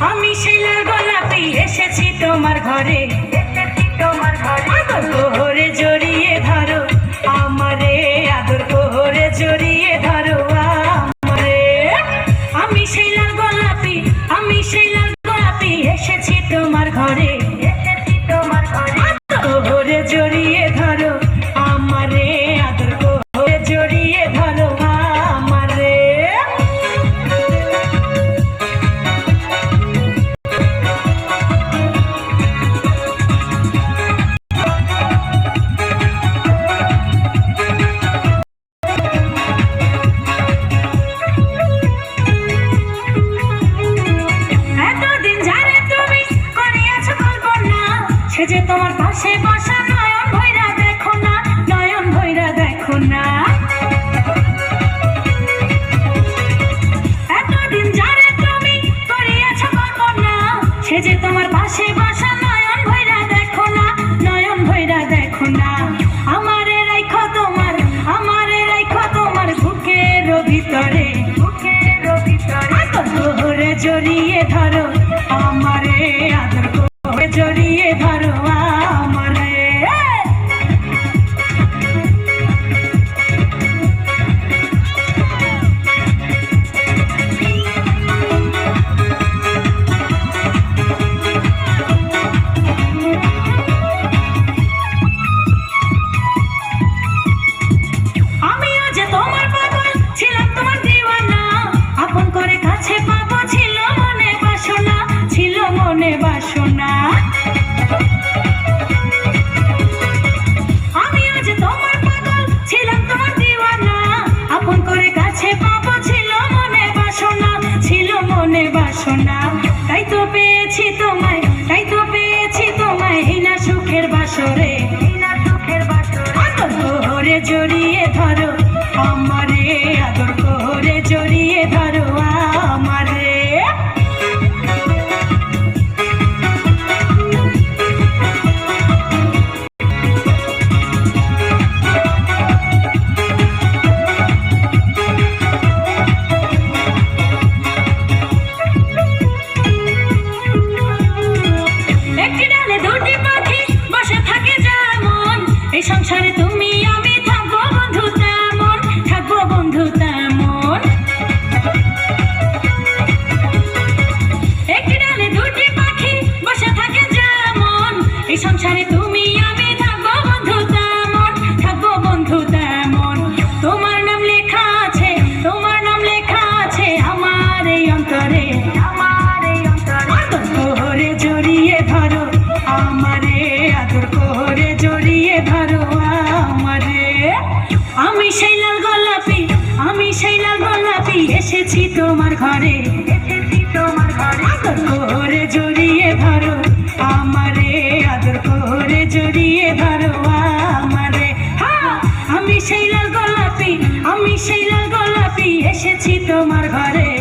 আমি শিলার গোলাপি এসেছি তোমার ঘরে। যে তোমার পাশে বাসা নয়ন ভৈরা, দেখো না, নয়ন ভৈরা, দেখো না। আমারে রাখো তোমার, আমারে রাখো তোমার বুকের ভিতরে বুকের ভিতরে। জড়িয়ে ধরো। সুরে সংসারে তুমি, আমি থাকব বন্ধু তেমন, থাকব বন্ধু তেমন। তোমার নাম লেখা আছে, তোমার নাম লেখা আছে আমার এই অন্তরে। আমার এই জড়িয়ে ধরো, আমারে আদর কোহরে জড়িয়ে ধরো, আমারে আমি সেই লাল গোলাপি, আমি সেই লাল গোলাপি, এসেছি তোমার ঘরে। এসেছি তোমার ঘরে। আদর কোহরে জড়িয়ে ধরো, আমারে কোহরে জড়িয়ে ধরো আমারে। আমি সেই লাল গোলাপি, আমি সেই লাল গোলাপি, এসেছি তোমার ঘরে।